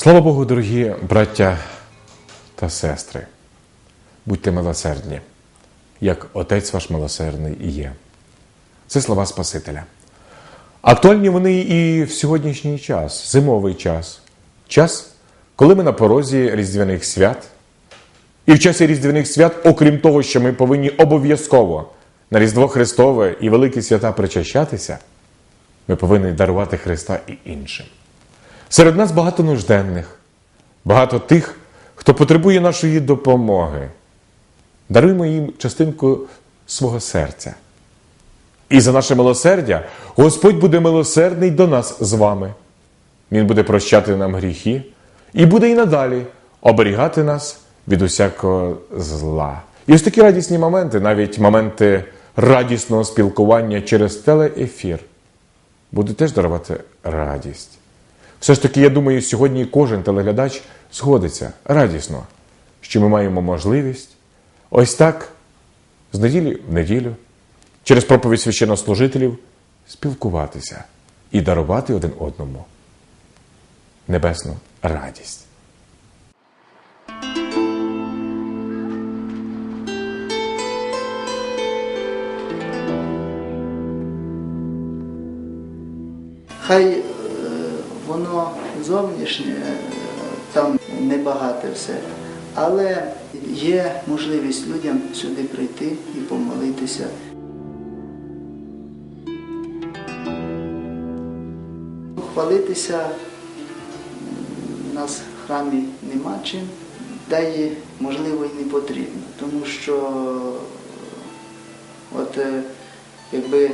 Слава Богу, дорогі браття та сестри, будьте милосердні, як Отець ваш милосердний і є. Це слова Спасителя. Актуальні вони і в сьогоднішній час, зимовий час, час, коли ми на порозі Різдвяних свят. І в часі Різдвяних свят, окрім того, що ми повинні обов'язково на Різдво Христове і великі свята причащатися, ми повинні дарувати Христа і іншим. Серед нас багато нужденних, багато тих, хто потребує нашої допомоги. Даруємо їм частинку свого серця. І за наше милосердя Господь буде милосердний до нас з вами. Він буде прощати нам гріхи і буде і надалі оберігати нас від усякого зла. І ось такі радісні моменти, навіть моменти радісного спілкування через телеефір, будуть теж дарувати радість. Все ж таки, я думаю, сьогодні кожен телеглядач згодиться радісно, що ми маємо можливість ось так з неділі в неділю через проповідь священнослужителів спілкуватися і дарувати один одному небесну радість. Хай воно зовнішнє, е, там небагате все, але є можливість людям сюди прийти і помолитися. Хвалитися у нас в храмі нема чим, да й можливо і не потрібно, тому що От е, якби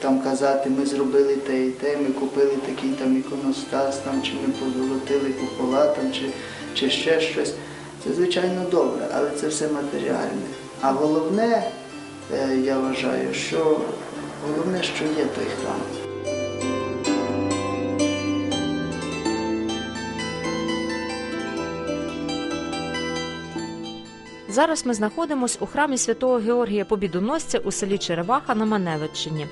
там казати, ми зробили те і те, ми купили такий там іконостас, там, чи ми позолотили купола, там, чи, чи ще щось. Це звичайно добре, але це все матеріальне. А головне, е, я вважаю, що головне, що є той храм. Зараз ми знаходимося у храмі святого Георгія Побідоносця у селі Череваха на Маневиччині.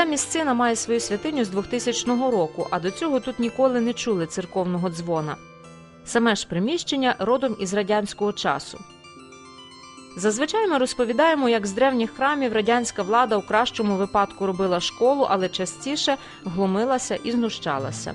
Ця місцина має свою святиню з 2000 року, а до цього тут ніколи не чули церковного дзвона. Саме ж приміщення родом із радянського часу. Зазвичай ми розповідаємо, як з древніх храмів радянська влада у кращому випадку робила школу, але частіше глумилася і знущалася.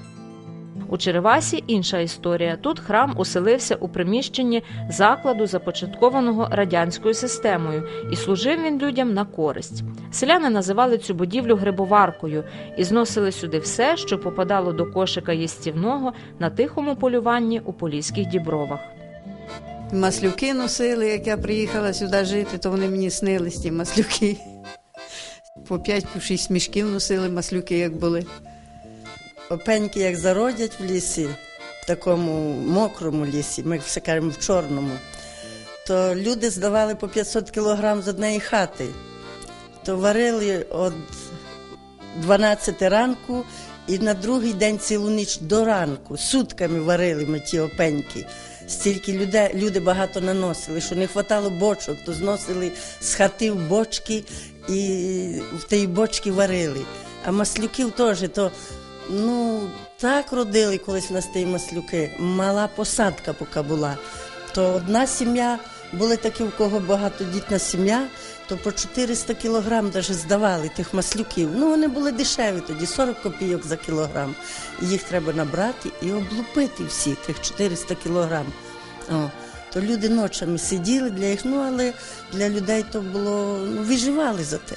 У Черевасі інша історія. Тут храм уселився у приміщенні закладу, започаткованого радянською системою, і служив він людям на користь. Селяни називали цю будівлю грибоваркою і зносили сюди все, що попадало до кошика їстівного на тихому полюванні у поліських дібровах. Маслюки носили, як я приїхала сюди жити, то вони мені снились ті маслюки. По 5-6 мішків носили маслюки, як були. Опеньки, як зародять в лісі, в такому мокрому лісі, ми все кажемо в чорному, то люди здавали по 500 кілограм з однієї хати. То варили від 12 ранку і на другий день цілу ніч до ранку. Сутками варили ми ті опеньки. Стільки людей, люди багато наносили, що не вистачало бочок, то зносили з хати в бочки і в тій бочки варили. А маслюків теж то ну так родили колись в нас ті маслюки. Мала посадка поки була. То одна сім'я, були такі, у кого багатодітна сім'я, то по 400 кілограм даже здавали тих маслюків. Ну вони були дешеві тоді, 40 копійок за кілограм. Їх треба набрати і облупити всі тих 400 кілограм. О, то люди ночами сиділи для їх, ну але для людей то було ну, виживали за те.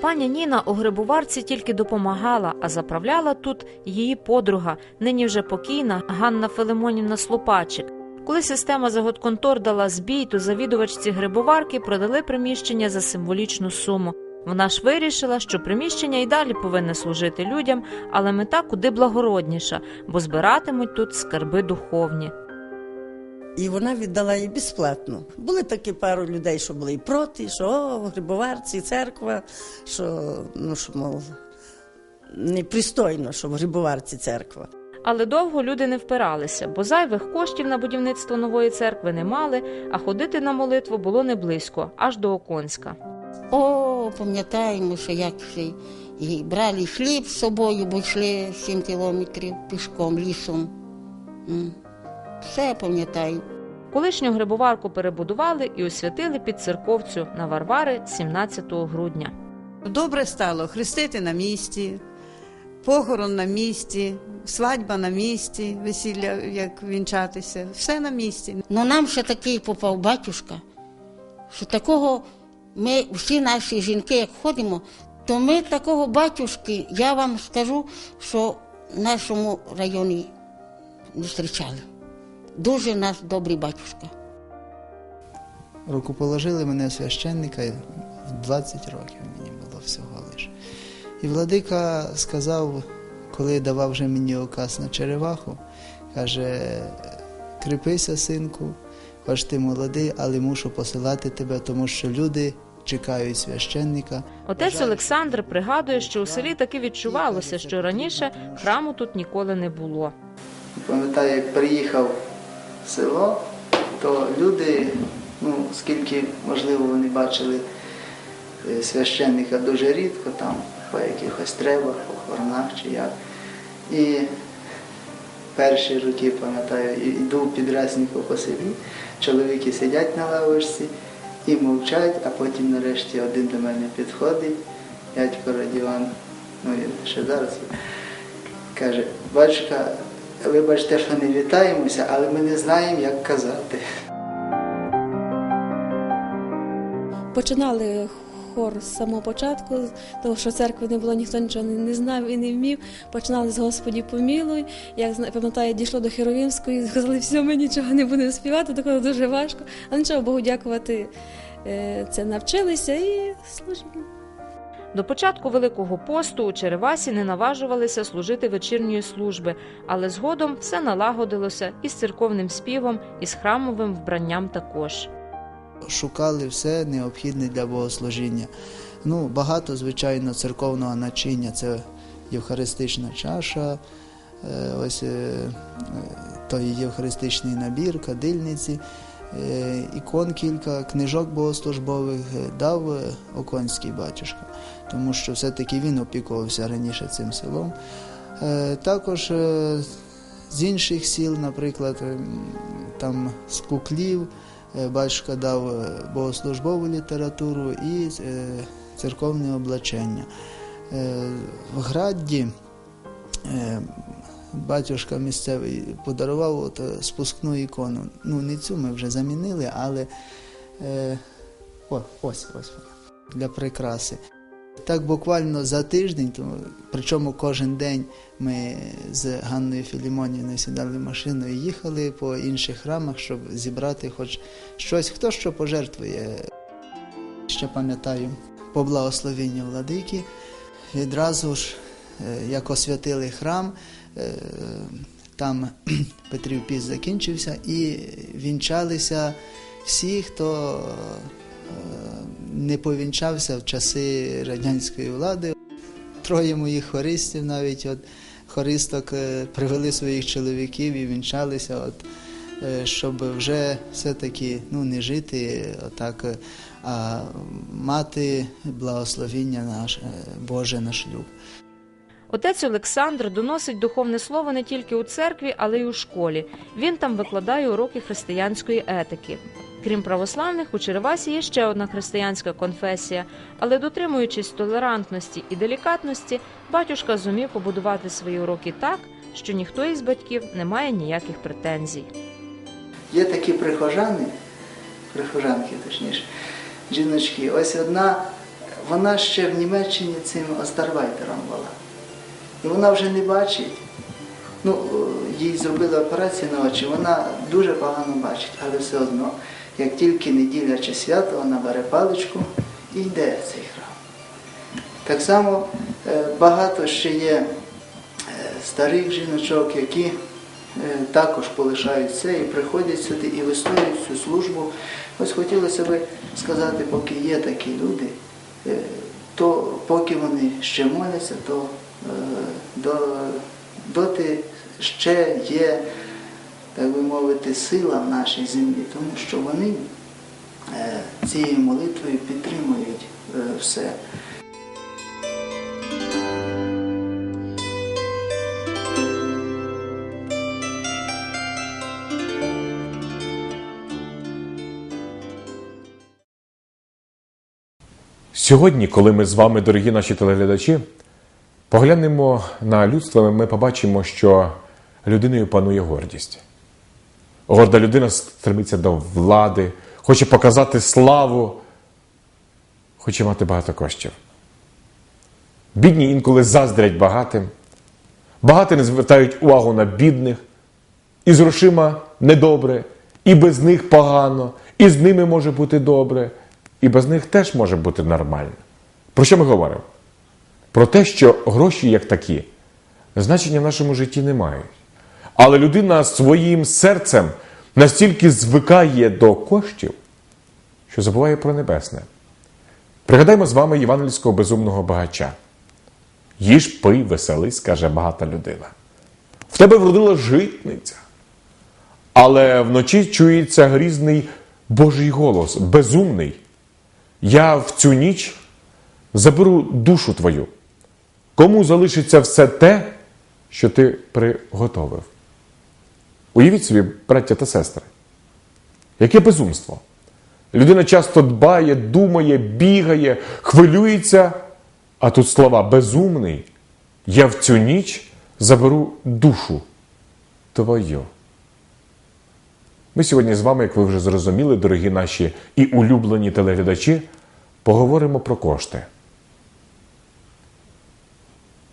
Пані Ніна у грибуварці тільки допомагала, а заправляла тут її подруга, нині вже покійна Ганна Филимонівна Слопачик. Коли система заготконтор дала збій, то завідувачці грибоварки продали приміщення за символічну суму. Вона ж вирішила, що приміщення й далі повинне служити людям, але мета куди благородніша, бо збиратимуть тут скарби духовні. І вона віддала їй безплатно. Були такі пару людей, що були і проти, що о, в Грибоварці церква, що ну що мов непристойно, що в Грибоварці церква. Але довго люди не впиралися, бо зайвих коштів на будівництво нової церкви не мали, а ходити на молитву було не близько, аж до Оконська. О, пам'ятаємо, що як ще і брали хліб з собою, бо йшли 7 кілометрів пішком лісом. Все я пам'ятаю. Колишню грибоварку перебудували і освятили під церковцю на Варвари 17 грудня. Добре стало хрестити на місці, похорон на місці, свадьба на місці, весілля, як вінчатися, все на місці. Ну нам ще такий попав батюшка, що такого ми всі наші жінки, як ходимо, то ми такого батюшки, я вам скажу, що в нашому районі не зустрічали. Дуже наш добрий батюшка. Рукоположили мене священника в 20 років мені було всього лише. І владика сказав, коли давав вже мені указ на череваху, каже, кріпися, синку, хоч ти молодий, але мушу посилати тебе, тому що люди чекають священника. Отець Олександр пригадує, що у селі таки відчувалося, що раніше храму тут ніколи не було. Пам'ятаю, як приїхав село, то люди, ну, скільки, можливо, вони бачили е, священника дуже рідко, там, по якихось требах, похоронах чи як. І перші роки, пам'ятаю, йду підреснику по селі, чоловіки сидять на лавочці і мовчать, а потім нарешті один до мене підходить, дядько Радіон, ну і ще зараз. Каже, батюшка, вибачте, що не вітаємося, але ми не знаємо, як казати. Починали хор з самого початку, тому що церкви не було, ніхто нічого не, знав і не вмів. Починали з Господі помілуй. Як пам'ятаю, дійшло до Херовімської, сказали, все, ми нічого не будемо співати, такого дуже важко. Але нічого, Богу дякувати, е, це навчилися і служимо. До початку Великого посту у Черевасі не наважувалися служити вечірньої служби, але згодом все налагодилося із церковним співом, і з храмовим вбранням також. Шукали все необхідне для богослужіння. Ну, багато, звичайно, церковного начиння це євхаристична чаша, е, ось е, е, той євхаристичний набір, кадильниці, ікон кілька, книжок богослужбових е, дав е, Оконський батюшка, тому що все-таки він опікувався раніше цим селом. Е, Також е, з інших сіл, наприклад, там з куклів. Е, Батюшка дав е, богослужбову літературу і е, церковне облачення. Е, В Градді е, батюшка місцевий подарував от е, спускну ікону. Ну, не цю ми вже замінили, але е, о, ось, ось вона, для прикраси. Так буквально за тиждень, тому, причому кожен день ми з Ганною Філімонівною сідали в машину і їхали по інших храмах, щоб зібрати хоч щось, хто що пожертвує. Ще пам'ятаю, по благословенню владики, відразу ж, е, як освятили храм, там Петрів піст закінчився і вінчалися всі, хто е, не повінчався в часи радянської влади. Троє моїх хористів навіть от хористок е, привели своїх чоловіків і вінчалися, от, е, щоб вже все-таки ну, не жити отак, е, а мати благословіння наше, е, Боже на шлюб. Отець Олександр доносить духовне слово не тільки у церкві, але й у школі. Він там викладає уроки християнської етики. Крім православних, у Черевасі є ще одна християнська конфесія, але дотримуючись толерантності і делікатності, батюшка зумів побудувати свої уроки так, що ніхто із батьків не має ніяких претензій. Є такі прихожани, прихожанки точніше, жіночки. Ось одна, вона ще в Німеччині цим остарвайтером була. І вона вже не бачить. Ну, їй зробили операцію на очі, вона дуже погано бачить, але все одно, як тільки неділя чи свято, вона бере паличку і йде в цей храм. Так само е, багато ще є е, старих жіночок, які е, також полишають це і приходять сюди і вистоюють цю службу. Ось хотілося би сказати, поки є такі люди, то поки вони ще моляться, то Е, доти ще є, так би мовити, сила в нашій землі, тому що вони е, цією молитвою підтримують е, все. Сьогодні, коли ми з вами, дорогі наші телеглядачі, поглянемо на людство, ми побачимо, що людиною панує гордість. Горда людина стремиться до влади, хоче показати славу, хоче мати багато коштів. Бідні інколи заздрять багатим, багаті не звертають увагу на бідних, і з грошима недобре, і без них погано, і з ними може бути добре, і без них теж може бути нормально. Про що ми говоримо? Про те, що гроші як такі значення в нашому житті не мають. Але людина своїм серцем настільки звикає до коштів, що забуває про небесне. Пригадаємо з вами євангельського безумного багача. Їж, пий, веселись, каже багата людина. В тебе вродила житниця. Але вночі чується грізний Божий голос, безумний. Я в цю ніч заберу душу твою. Кому залишиться все те, що ти приготовив? Уявіть собі, браття та сестри, яке безумство. Людина часто дбає, думає, бігає, хвилюється, а тут слова безумний. Я в цю ніч заберу душу твою. Ми сьогодні з вами, як ви вже зрозуміли, дорогі наші і улюблені телеглядачі, поговоримо про кошти.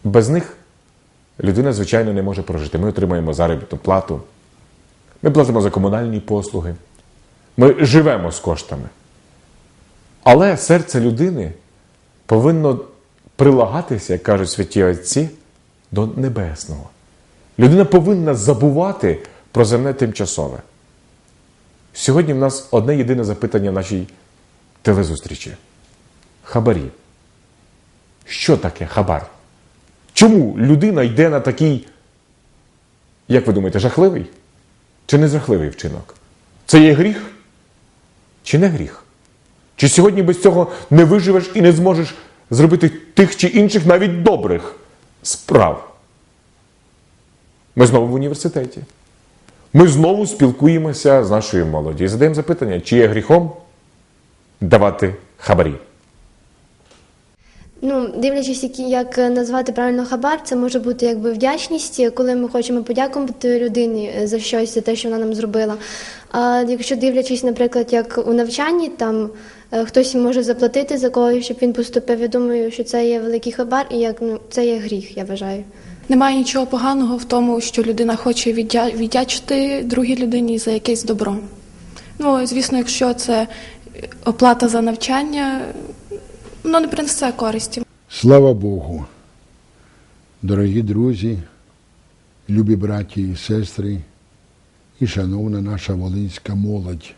Без них людина, звичайно, не може прожити. Ми отримаємо заробітну плату, ми платимо за комунальні послуги, ми живемо з коштами. Але серце людини повинно прилагатися, як кажуть святі Отці, до небесного. Людина повинна забувати про земне тимчасове. Сьогодні в нас одне єдине запитання в нашій телезустрічі. Хабарі. Що таке хабар? Чому людина йде на такий, як ви думаєте, жахливий? Чи не жахливий вчинок? Це є гріх? Чи не гріх? Чи сьогодні без цього не виживеш і не зможеш зробити тих чи інших навіть добрих справ? Ми знову в університеті. Ми знову спілкуємося з нашою молоді і задаємо запитання, чи є гріхом давати хабарі? Ну, дивлячись, як назвати правильно хабар, це може бути якби вдячність, коли ми хочемо подякувати людині за щось, за те, що вона нам зробила. А якщо дивлячись, наприклад, як у навчанні, там е, хтось може заплатити за когось, щоб він поступив. Я думаю, що це є великий хабар, і як ну це є гріх, я вважаю. Немає нічого поганого в тому, що людина хоче віддя- віддячити другій людині за якесь добро. Ну, звісно, якщо це оплата за навчання, воно не принесе користі. Слава Богу, дорогі друзі, любі браті і сестри, і шановна наша волинська молодь.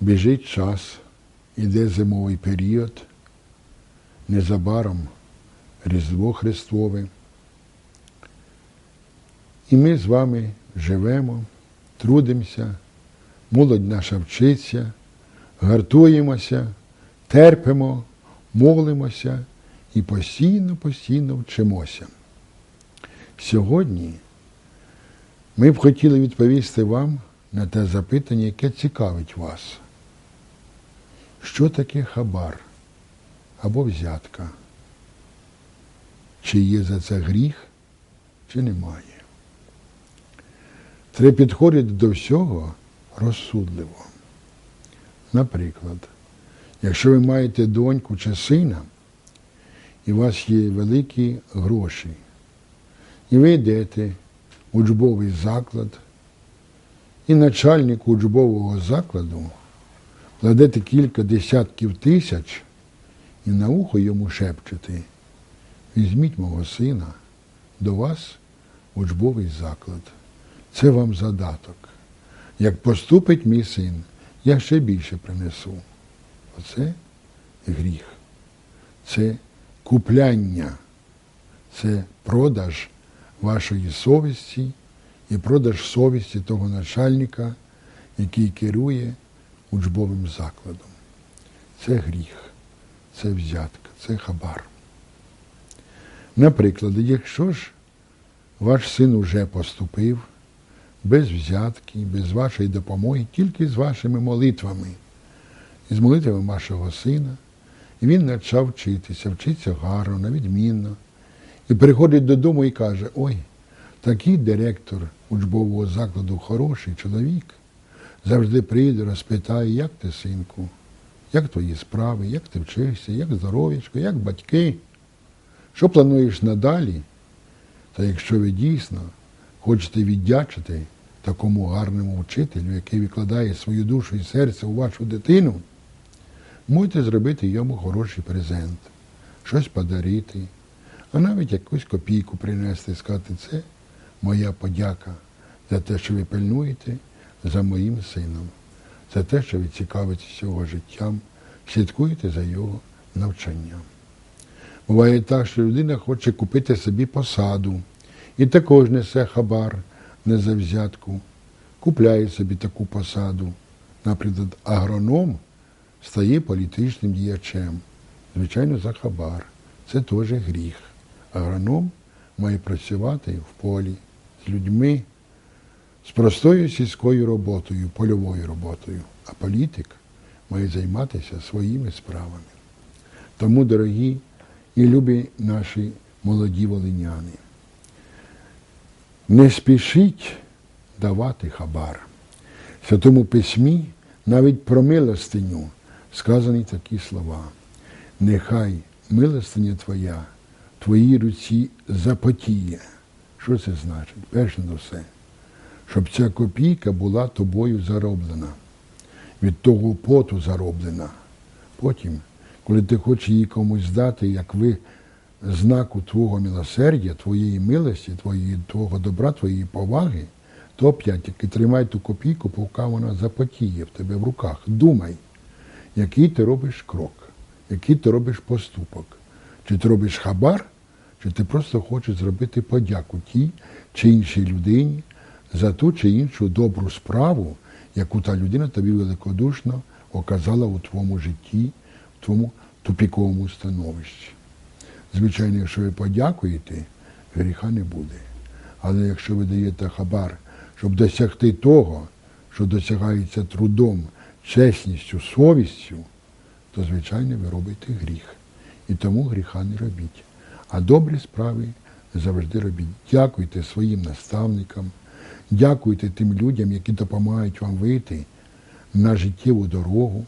Біжить час, іде зимовий період, незабаром Різдво Христове. І ми з вами живемо, трудимося, молодь наша вчиться, гартуємося, терпимо, молимося і постійно-постійно вчимося. Сьогодні ми б хотіли відповісти вам на те запитання, яке цікавить вас. Що таке хабар або взятка? Чи є за це гріх, чи немає? Треба підходити до всього розсудливо. Наприклад, якщо ви маєте доньку чи сина, і у вас є великі гроші, і ви йдете в учбовий заклад, і начальник учбового закладу кладете кілька десятків тисяч і на ухо йому шепчете, візьміть мого сина до вас в учбовий заклад. Це вам задаток. Як поступить мій син, я ще більше принесу. Оце гріх. Це купляння, це продаж вашої совісті і продаж совісті того начальника, який керує учбовим закладом. Це гріх, це взятка, це хабар. Наприклад, якщо ж ваш син уже поступив без взятки, без вашої допомоги, тільки з вашими молитвами, з молитвами вашого сина, І він почав вчитися, вчиться гарно, відмінно. І приходить додому і каже: ой, такий директор учбового закладу хороший чоловік. Завжди прийде, розпитає, як ти, синку, як твої справи, як ти вчишся, як здоров'ячко, як батьки. Що плануєш надалі? Та якщо ви дійсно хочете віддячити такому гарному вчителю, який викладає свою душу і серце у вашу дитину, можете зробити йому хороший презент, щось подарити, а навіть якусь копійку принести, сказати, це моя подяка за те, що ви пильнуєте за моїм сином, за те, що ви цікавитесь його життям, слідкуєте за його навчанням. Буває так, що людина хоче купити собі посаду і також несе хабар не за взятку, купляє собі таку посаду. Наприклад, агроном стає політичним діячем. Звичайно, за хабар. Це теж гріх. Агроном має працювати в полі з людьми, з простою сільською роботою, польовою роботою. А політик має займатися своїми справами. Тому, дорогі і любі наші молоді волиняни, не спішіть давати хабар. Святому Письмі навіть про милостиню сказані такі слова. Нехай милостиня Твоя Твоїй руці запотіє. Що це значить? Перше за все, щоб ця копійка була тобою зароблена, від того поту зароблена. Потім, коли ти хочеш її комусь дати, як ви знаку Твого милосердя, Твоєї милості, твоєї, Твого добра, Твоєї поваги, то п'ять, який тримай ту копійку, поки вона запотіє в тебе в руках. Думай, який ти робиш крок, який ти робиш поступок. Чи ти робиш хабар, чи ти просто хочеш зробити подяку тій чи іншій людині за ту чи іншу добру справу, яку та людина тобі великодушно оказала у твоєму житті, в твоєму тупіковому становищі. Звичайно, якщо ви подякуєте, гріха не буде. Але якщо ви даєте хабар, щоб досягти того, що досягається трудом, чесністю, совістю, то, звичайно, ви робите гріх. І тому гріха не робіть. А добрі справи завжди робіть. Дякуйте своїм наставникам, дякуйте тим людям, які допомагають вам вийти на життєву дорогу.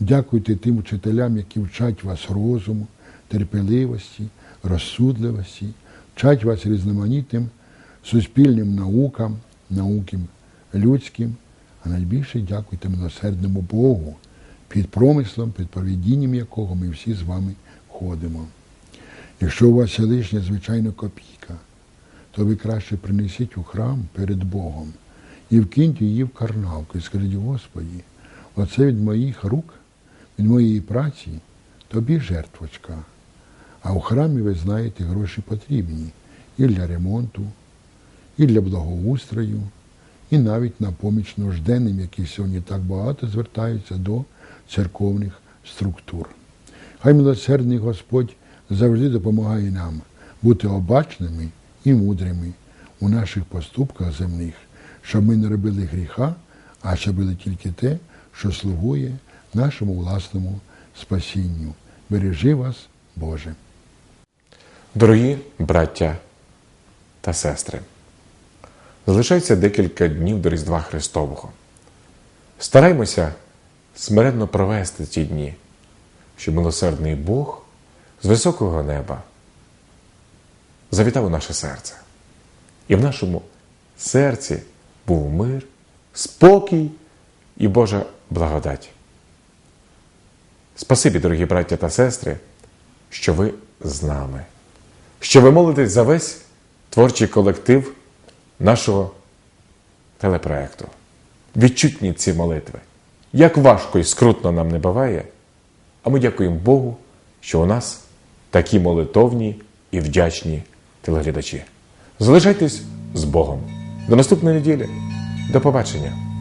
Дякуйте тим вчителям, які вчать вас розуму, терпеливості, розсудливості, вчать вас різноманітним суспільним наукам, наукам людським, а найбільше дякуйте милосердному Богу, під промислом, під провідінням якого ми всі з вами ходимо. Якщо у вас є лишня, звичайно, копійка, то ви краще принесіть у храм перед Богом і вкиньте її в карналку і скажіть, Господі, оце від моїх рук, від моєї праці, тобі жертвочка. А у храмі, ви знаєте, гроші потрібні і для ремонту, і для благоустрою, і навіть на поміч нужденним, які сьогодні так багато звертаються до церковних структур. Хай милосердний Господь завжди допомагає нам бути обачними і мудрими у наших поступках земних, щоб ми не робили гріха, а щоб робили тільки те, що слугує нашому власному спасінню. Бережи вас, Боже. Дорогі браття та сестри, залишається декілька днів до Різдва Христового. Стараймося смиренно провести ці дні, щоб милосердний Бог з високого неба завітав у наше серце. І в нашому серці був мир, спокій і Божа благодать. Спасибі, дорогі браття та сестри, що ви з нами, що ви молитесь за весь творчий колектив нашого телепроекту. Відчутні ці молитви. Як важко і скрутно нам не буває, а ми дякуємо Богу, що у нас такі молитовні і вдячні телеглядачі. Залишайтесь з Богом. До наступної неділі. До побачення!